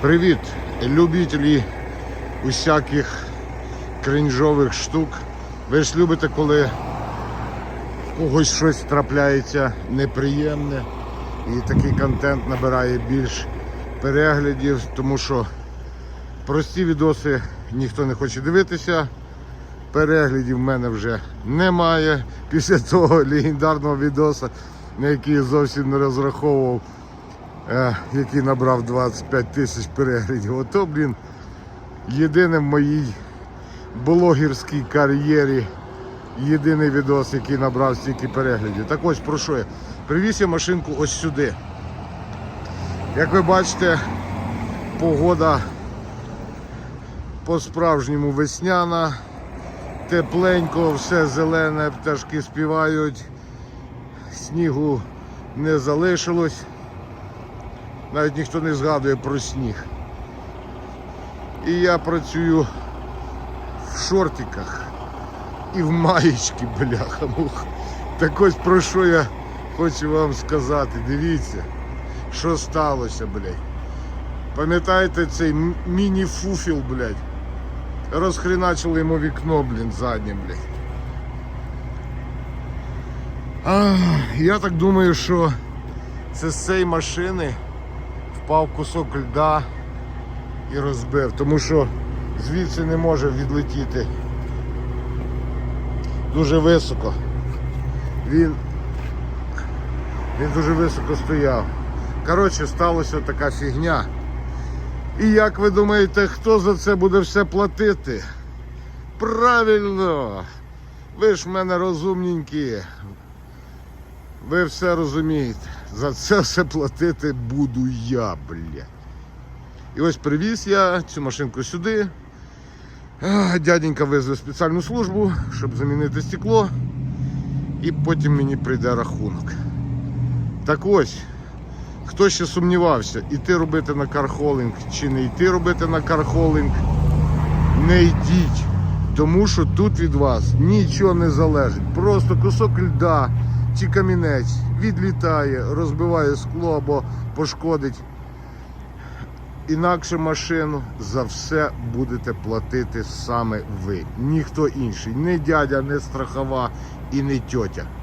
Привіт, любителі усяких кринжових штук. Ви ж любите, коли в когось щось трапляється неприємне і такий контент набирає більш переглядів, тому що прості відоси ніхто не хоче дивитися. Переглядів в мене вже немає після того легендарного відоса, на який зовсім не розраховував який набрав 25 тисяч переглядів. Ото, блін, єдине в моїй блогерській кар'єрі, єдиний відос, який набрав стільки переглядів. Так ось про що я? Привіз я машинку ось сюди. Як ви бачите, погода по-справжньому весняна, тепленько, все зелене, пташки співають, снігу не залишилось. Навіть ніхто не згадує про сніг. І я працюю в шортиках і в маєчки, бляха муха. Так ось про що я хочу вам сказати. Дивіться, що сталося, блядь. Пам'ятаєте цей міні-фуфіл, блядь? Розхреначили йому вікно, блін, заднє, блядь. А, я так думаю, що це з цієї машини впав кусок льда і розбив, тому що звідси не може відлетіти дуже високо. Він, він дуже високо стояв. Коротше, сталася така фігня. І як ви думаєте, хто за це буде все платити? Правильно! Ви ж в мене розумненькі. Ви все розумієте. За це все платити буду я, блядь. І ось привіз я цю машинку сюди. Дяденька визве спеціальну службу, щоб замінити стекло. І потім мені прийде рахунок. Так ось, хто ще сумнівався, іти робити на кархолинг чи не йти робити на кархолинг, не йдіть. Тому що тут від вас нічого не залежить. Просто кусок льда чи камінець відлітає, розбиває скло або пошкодить інакше машину. За все будете платити саме ви. Ніхто інший. Не дядя, не страхова і не тьотя.